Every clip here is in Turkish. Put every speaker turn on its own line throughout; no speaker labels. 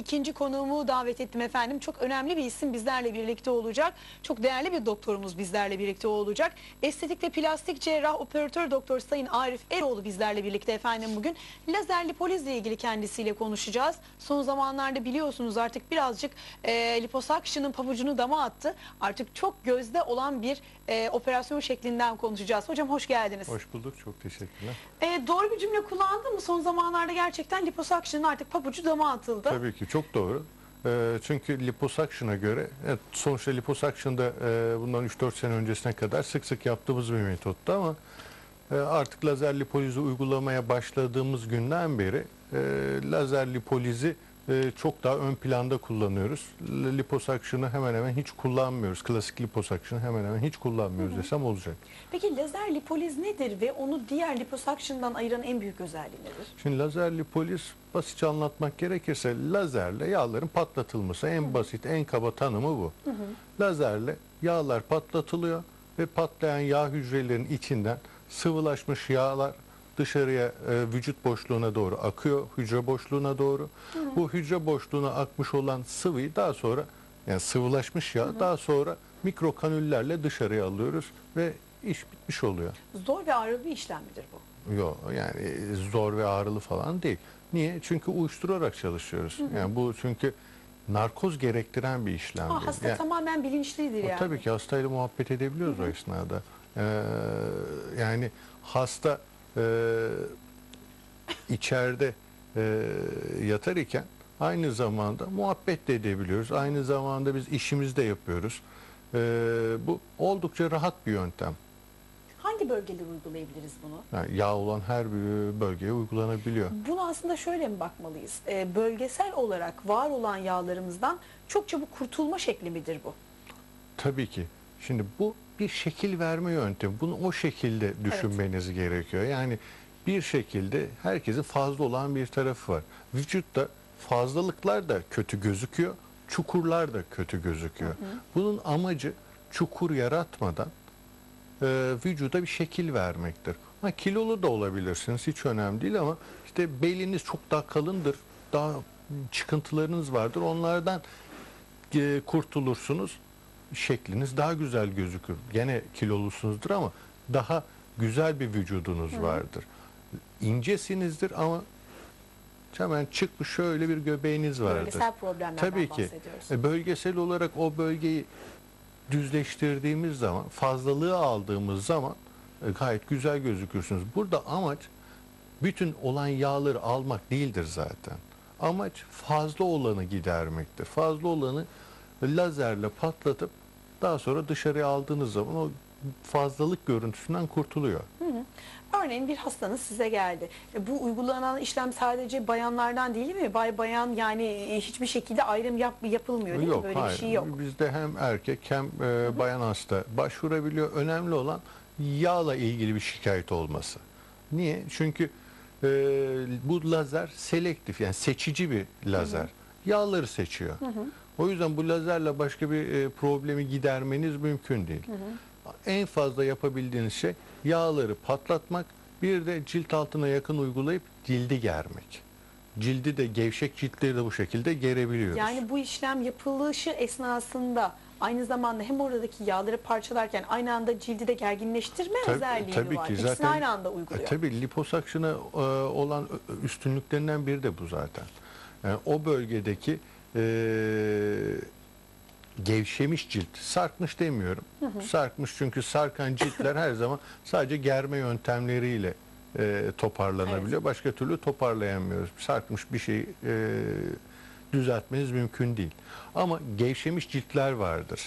ikinci konuğumu davet ettim efendim. Çok önemli bir isim bizlerle birlikte olacak. Çok değerli bir doktorumuz bizlerle birlikte olacak. Estetik ve plastik cerrah operatör doktor Sayın Arif Eroğlu bizlerle birlikte efendim bugün. Lazer lipolizle ilgili kendisiyle konuşacağız. Son zamanlarda biliyorsunuz artık birazcık e, liposuction'ın pabucunu dama attı. Artık çok gözde olan bir e, operasyon şeklinden konuşacağız. Hocam hoş geldiniz.
Hoş bulduk. Çok teşekkürler.
E, doğru bir cümle kullandın mı? Son zamanlarda gerçekten liposuction'ın artık pabucu dama atıldı.
Tabii ki çok doğru. Ee, çünkü liposuction'a göre evet, sonuçta liposuction'da e, bundan 3-4 sene öncesine kadar sık sık yaptığımız bir metottu ama e, artık lazer lipolizi uygulamaya başladığımız günden beri e, lazer lipolizi e, çok daha ön planda kullanıyoruz. L- Liposuction'ı hemen hemen hiç kullanmıyoruz. Klasik liposuction'ı hemen hemen hiç kullanmıyoruz desem olacak.
Peki lazer lipoliz nedir ve onu diğer liposuction'dan ayıran en büyük özelliği nedir?
Şimdi lazer lipoliz basitçe anlatmak gerekirse lazerle yağların patlatılması en basit en kaba tanımı bu. Lazerle yağlar patlatılıyor ve patlayan yağ hücrelerinin içinden sıvılaşmış yağlar dışarıya e, vücut boşluğuna doğru akıyor hücre boşluğuna doğru. Bu hücre boşluğuna akmış olan sıvıyı daha sonra yani sıvılaşmış yağ daha sonra mikrokanüllerle dışarıya alıyoruz ve iş bitmiş oluyor.
Zor ve ağır bir işlem midir bu?
Yok yani zor ve ağrılı falan değil. Niye? Çünkü uyuşturarak çalışıyoruz. Yani bu çünkü narkoz gerektiren bir işlem.
Aa, hasta
Yani-
tamamen bilinçlidir yani.
Tabii ki hastayla muhabbet edebiliyoruz o esnada. Ee, yani hasta e, içeride e, yatar iken aynı zamanda muhabbet de edebiliyoruz. Aynı zamanda biz işimizi de yapıyoruz. Ee, bu oldukça rahat bir yöntem.
Hangi bölgeleri uygulayabiliriz bunu?
Yani yağ olan her bölgeye uygulanabiliyor.
Bunu aslında şöyle mi bakmalıyız? Ee, bölgesel olarak var olan yağlarımızdan çok çabuk kurtulma şekli midir bu?
Tabii ki. Şimdi bu bir şekil verme yöntemi. Bunu o şekilde düşünmeniz gerekiyor. Yani bir şekilde herkesin fazla olan bir tarafı var. Vücutta fazlalıklar da kötü gözüküyor, çukurlar da kötü gözüküyor. Bunun amacı çukur yaratmadan e, vücuda bir şekil vermektir. Ha, kilolu da olabilirsiniz hiç önemli değil ama işte beliniz çok daha kalındır, daha çıkıntılarınız vardır. Onlardan e, kurtulursunuz. Şekliniz daha güzel gözükür. Gene kilolusunuzdur ama daha güzel bir vücudunuz vardır. İncesinizdir ama hemen çıkmış şöyle bir göbeğiniz vardır.
Bölgesel problemlerden
Tabii ki. E, bölgesel olarak o bölgeyi düzleştirdiğimiz zaman, fazlalığı aldığımız zaman e, gayet güzel gözükürsünüz. Burada amaç bütün olan yağları almak değildir zaten. Amaç fazla olanı gidermektir. Fazla olanı lazerle patlatıp daha sonra dışarıya aldığınız zaman o fazlalık görüntüsünden kurtuluyor.
Örneğin bir hastanız size geldi. E, Bu uygulanan işlem sadece bayanlardan değil mi? Bay bayan yani e, hiçbir şekilde ayrım yap, yapılmıyor değil mi? Böyle
hayır.
bir şey yok.
Bizde hem erkek hem e, bayan hasta başvurabiliyor. Önemli olan yağla ilgili bir şikayet olması. Niye? Çünkü e, bu lazer selektif yani seçici bir lazer. Yağları seçiyor. O yüzden bu lazerle başka bir e, problemi gidermeniz mümkün değil. En fazla yapabildiğiniz şey yağları patlatmak, bir de cilt altına yakın uygulayıp cildi germek. Cildi de gevşek ciltleri de bu şekilde gerebiliyoruz.
Yani bu işlem yapılışı esnasında aynı zamanda hem oradaki yağları parçalarken aynı anda cildi de gerginleştirme
Tabii-
özelliği
tabii
var.
ki.
İkisini
Zaten-
aynı anda uyguluyor.
E, tabii liposuction'a e, olan ö- üstünlüklerinden biri de bu zaten. Yani o bölgedeki e, gevşemiş cilt, sarkmış demiyorum. Sarkmış çünkü sarkan ciltler her zaman sadece germe yöntemleriyle e, toparlanabiliyor. Başka türlü toparlayamıyoruz. Sarkmış bir şey e, düzeltmeniz mümkün değil. Ama gevşemiş ciltler vardır.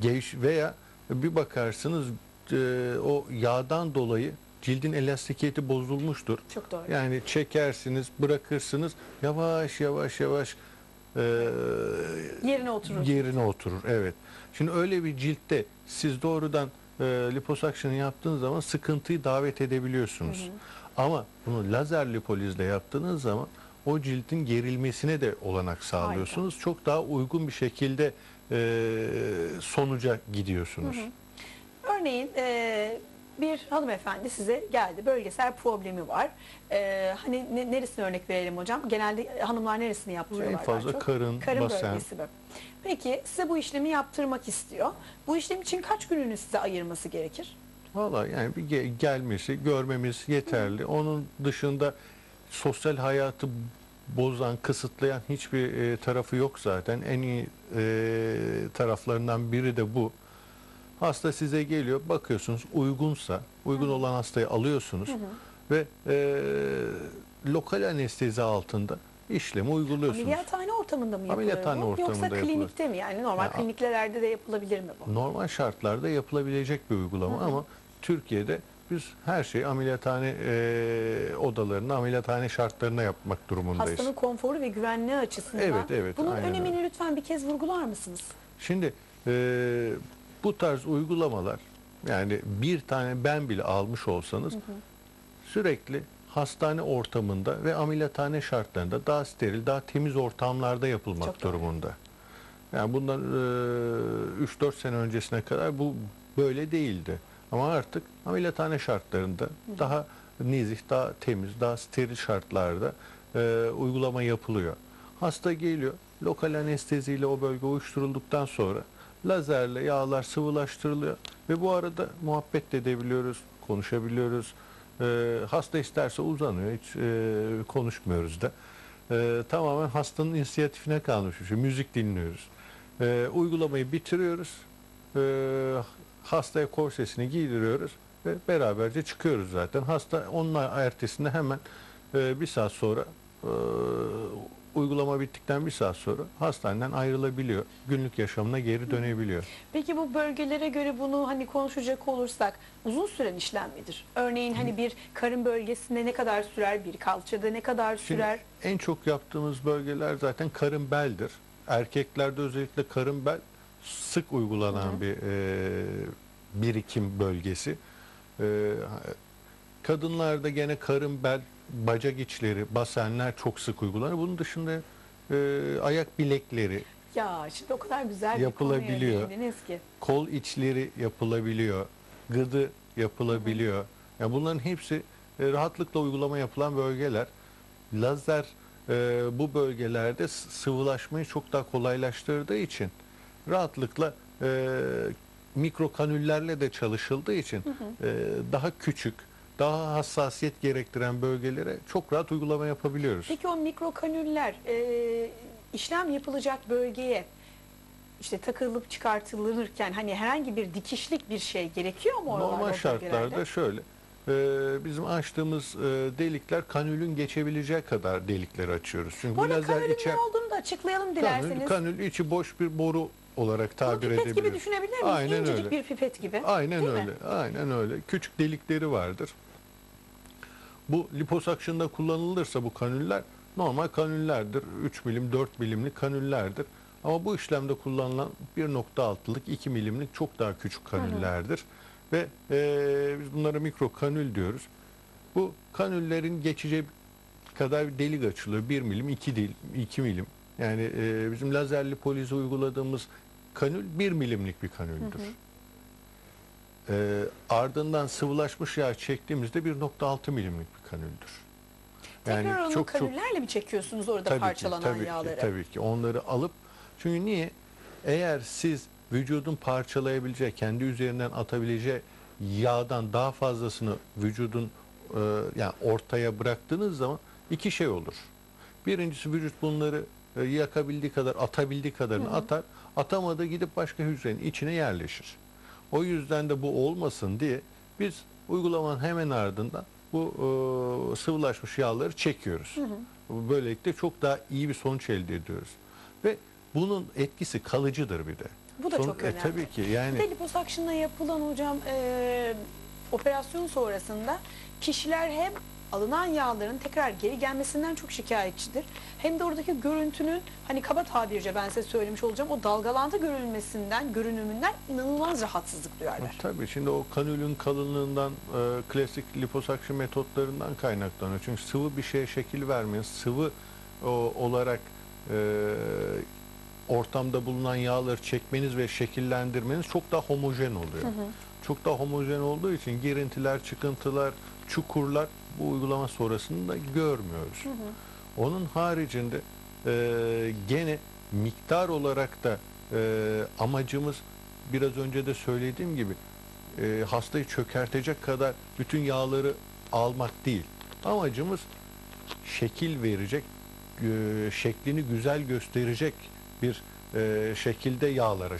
Gevş veya bir bakarsınız e, o yağdan dolayı cildin elastikiyeti bozulmuştur.
Çok doğru.
Yani çekersiniz, bırakırsınız, yavaş yavaş yavaş e,
Yerine oturur.
yerine oturur. Evet. Şimdi öyle bir ciltte siz doğrudan e, liposuction yaptığınız zaman sıkıntıyı davet edebiliyorsunuz. Ama bunu lazer lipolizle yaptığınız zaman o cildin gerilmesine de olanak sağlıyorsunuz. Çok daha uygun bir şekilde e, sonuca gidiyorsunuz.
Örneğin e, bir hanımefendi size geldi. Bölgesel problemi var. Ee, hani ne- neresine örnek verelim hocam? Genelde hanımlar neresini yaptırıyorlar?
En fazla
çok?
karın, basen.
bölgesi mi? Peki size bu işlemi yaptırmak istiyor. Bu işlem için kaç gününü size ayırması gerekir?
Valla yani bir ge- gelmesi, görmemiz yeterli. Onun dışında sosyal hayatı bozan, kısıtlayan hiçbir e, tarafı yok zaten. En iyi e, taraflarından biri de bu. Hasta size geliyor, bakıyorsunuz uygunsa, uygun olan hastayı alıyorsunuz ve e, lokal anestezi altında işlemi uyguluyorsunuz.
Ameliyathane ortamında mı yapılır
Ameliyathane
bu?
ortamında
Yoksa
yapılır.
klinikte mi? Yani normal
Ya-
kliniklerde de yapılabilir mi bu?
normal şartlarda yapılabilecek bir uygulama ama Türkiye'de biz her şeyi ameliyathane e, odalarında, ameliyathane şartlarında yapmak durumundayız.
Hastanın konforu ve güvenliği açısından.
Evet, evet,
Bunun önemini lütfen bir kez vurgular mısınız?
Şimdi e, bu tarz uygulamalar yani bir tane ben bile almış olsanız sürekli hastane ortamında ve ameliyathane şartlarında daha steril, daha temiz ortamlarda yapılmak
Çok doğru.
durumunda. Yani bundan e, 3-4 sene öncesine kadar bu böyle değildi. Ama artık ameliyathane şartlarında daha nezih, daha temiz, daha steril şartlarda e, uygulama yapılıyor. Hasta geliyor, lokal anesteziyle o bölge uyuşturulduktan sonra lazerle yağlar sıvılaştırılıyor ve bu arada muhabbet de edebiliyoruz, konuşabiliyoruz. E, hasta isterse uzanıyor, hiç e, konuşmuyoruz da. E, tamamen hastanın inisiyatifine kalmış bir şey. Müzik dinliyoruz. E, uygulamayı bitiriyoruz. E, hastaya korsesini giydiriyoruz ve beraberce çıkıyoruz zaten. Hasta onun ertesinde hemen e, bir saat sonra e, uygulama bittikten bir saat sonra hastaneden ayrılabiliyor. Günlük yaşamına geri dönebiliyor.
Peki bu bölgelere göre bunu hani konuşacak olursak uzun süren işlem midir? Örneğin hani bir karın bölgesinde ne kadar sürer, bir kalçada ne kadar
Şimdi
sürer?
en çok yaptığımız bölgeler zaten karın beldir. Erkeklerde özellikle karın bel sık uygulanan bir e, birikim bölgesi. E, kadınlarda gene karın bel, bacak içleri, basenler çok sık uygulanır. Bunun dışında e, ayak bilekleri,
Ya şimdi o kadar güzel bir
Yapılabiliyor.
konuya değindiniz ki.
kol içleri yapılabiliyor, gıdı yapılabiliyor. Yani bunların hepsi e, rahatlıkla uygulama yapılan bölgeler. Lazer e, bu bölgelerde s- sıvılaşmayı çok daha kolaylaştırdığı için rahatlıkla e, mikro kanüllerle de çalışıldığı için e, daha küçük, daha hassasiyet gerektiren bölgelere çok rahat uygulama yapabiliyoruz.
Peki o mikrokanüller e, işlem yapılacak bölgeye işte takılıp çıkartılırken hani herhangi bir dikişlik bir şey gerekiyor mu oralarda,
Normal şartlarda şöyle. e, bizim açtığımız e, delikler kanülün geçebileceği kadar delikleri açıyoruz. Çünkü
Bu arada
lazer
kanülün
içer-
ne olduğunu da açıklayalım
kanül,
dilerseniz.
kanül içi boş bir boru olarak
Bunu
tabir
pipet gibi
edebiliriz.
düşünebilir miyiz?
Aynen
İncecik
öyle.
bir pipet gibi.
Aynen
Değil mi?
öyle. Aynen öyle. Küçük delikleri vardır. Bu liposakşında kullanılırsa bu kanüller normal kanüllerdir. 3 milim, 4 milimlik kanüllerdir. Ama bu işlemde kullanılan 1.6'lık 2 milimlik çok daha küçük kanüllerdir. Ve eee, biz bunlara mikro kanül diyoruz. Bu kanüllerin geçeceği kadar bir delik açılıyor. 1 milim, 2, dil, 2 milim. Yani eee, bizim lazerli polize uyguladığımız kanül 1 milimlik bir kanüldür. Ee, ardından sıvılaşmış yağ çektiğimizde 1.6 milimlik bir kanüldür.
Tekrar onu kanüllerle mi çekiyorsunuz orada
tabii
parçalanan
ki, tabii
yağları?
Ki, tabii ki onları alıp çünkü niye? Eğer siz vücudun parçalayabileceği, kendi üzerinden atabileceği yağdan daha fazlasını vücudun e, yani ortaya bıraktığınız zaman iki şey olur. Birincisi vücut bunları e, yakabildiği kadar, atabildiği kadarını atar. Atamadığı gidip başka hücrenin içine yerleşir. O yüzden de bu olmasın diye biz uygulamanın hemen ardından bu e, sıvılaşmış yağları çekiyoruz. Böylelikle çok daha iyi bir sonuç elde ediyoruz. Ve bunun etkisi kalıcıdır bir de.
Bu da
Son-
çok
e,
önemli.
tabii ki yani
Bir de liposakşınla yapılan hocam e, operasyon sonrasında kişiler hem alınan yağların tekrar geri gelmesinden çok şikayetçidir. Hem de oradaki görüntünün hani kaba tabirce ben size söylemiş olacağım o dalgalantı görülmesinden, görünümünden inanılmaz rahatsızlık duyarlar.
Tabii şimdi o kanülün kalınlığından, e, klasik liposakşın metotlarından kaynaklanıyor. Çünkü sıvı bir şeye şekil vermeyin, sıvı o, olarak e, ortamda bulunan yağları çekmeniz ve şekillendirmeniz çok daha homojen oluyor. Çok daha homojen olduğu için girintiler, çıkıntılar, çukurlar bu uygulama sonrasında görmüyoruz. Onun haricinde e, gene miktar olarak da e, amacımız biraz önce de söylediğim gibi e, hastayı çökertecek kadar bütün yağları almak değil. Amacımız şekil verecek, e, şeklini güzel gösterecek bir e, şekilde yağları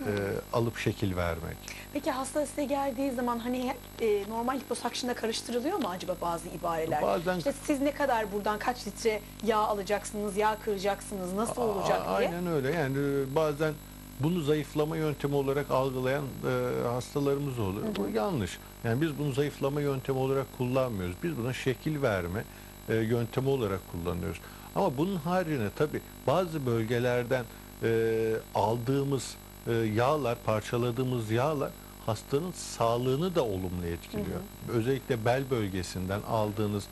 e, alıp şekil vermek.
Peki hasta size geldiği zaman hani e, normal liposakşında karıştırılıyor mu acaba bazı ibareler?
Bazen-
İşte siz ne kadar buradan kaç litre yağ alacaksınız, yağ kıracaksınız, nasıl olacak
A-
diye?
Aynen öyle. Yani e, bazen bunu zayıflama yöntemi olarak algılayan e, hastalarımız oluyor. Bu yanlış. Yani biz bunu zayıflama yöntemi olarak kullanmıyoruz. Biz buna şekil verme e, yöntemi olarak kullanıyoruz. Ama bunun haricinde tabii bazı bölgelerden e, aldığımız e, yağlar, parçaladığımız yağlar hastanın sağlığını da olumlu etkiliyor. Özellikle bel bölgesinden aldığınız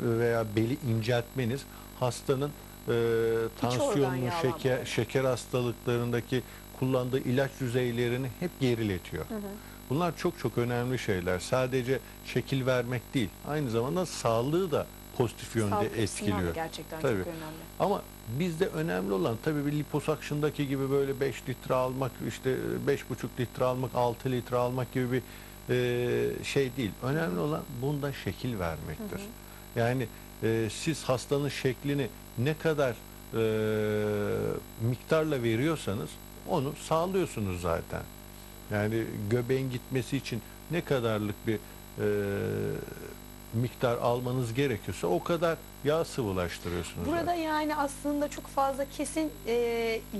veya beli inceltmeniz hastanın e,
yağlanmaları.
şeker, şeker hastalıklarındaki kullandığı ilaç düzeylerini hep geriletiyor. Bunlar çok çok önemli şeyler. Sadece şekil vermek değil, aynı zamanda sağlığı da pozitif yönde
Sağlık
etkiliyor.
gerçekten
Tabii.
çok önemli.
Ama bizde önemli olan tabii bir liposakşındaki gibi böyle 5 litre almak, işte 5,5 litre almak, 6 litre almak gibi bir e, şey değil. Önemli olan bunda şekil vermektir. Yani e, siz hastanın şeklini ne kadar e, miktarla veriyorsanız onu sağlıyorsunuz zaten. Yani göbeğin gitmesi için ne kadarlık bir e, miktar almanız gerekiyorsa o kadar yağ sıvılaştırıyorsunuz.
Burada
zaten.
yani aslında çok fazla kesin e,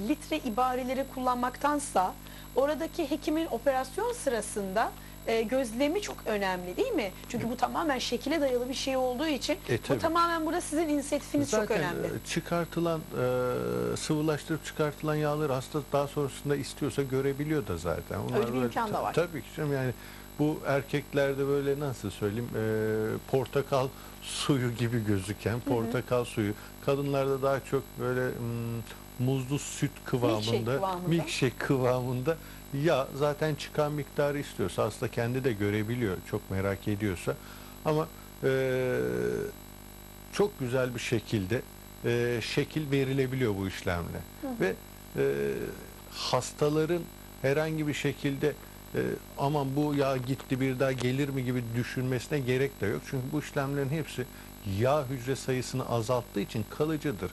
litre ibareleri kullanmaktansa oradaki hekimin operasyon sırasında e, gözlemi çok önemli değil mi? Çünkü bu tamamen şekile dayalı bir şey olduğu için
E,
bu
tabii.
tamamen burada sizin inisiyatifiniz çok
Zaten
önemli.
e, çıkartılan e, sıvılaştırıp çıkartılan yağları hasta daha sonrasında istiyorsa görebiliyor da zaten.
Öyle bir imkan da var.
Tabii ki canım yani bu erkeklerde böyle nasıl söyleyeyim e, portakal suyu gibi gözüken portakal suyu. Kadınlarda daha çok böyle mm, muzlu süt kıvamında,
kıvamında.
milkshake kıvamında ya zaten çıkan miktarı istiyorsa hasta kendi de görebiliyor çok merak ediyorsa ama e, çok güzel bir şekilde e, şekil verilebiliyor bu işlemle. Ve e, hastaların herhangi bir şekilde e, aman bu yağ gitti bir daha gelir mi gibi düşünmesine gerek de yok. Çünkü bu işlemlerin hepsi yağ hücre sayısını azalttığı için kalıcıdır.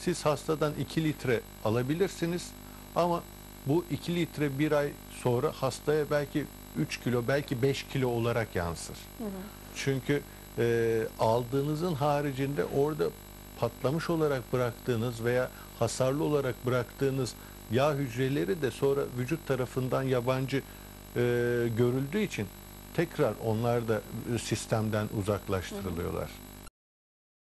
Siz hastadan 2 litre alabilirsiniz ama bu 2 litre bir ay sonra hastaya belki 3 kilo belki 5 kilo olarak yansır. Çünkü e, aldığınızın haricinde orada patlamış olarak bıraktığınız veya hasarlı olarak bıraktığınız yağ hücreleri de sonra vücut tarafından yabancı e, görüldüğü için tekrar onlar da e, sistemden uzaklaştırılıyorlar.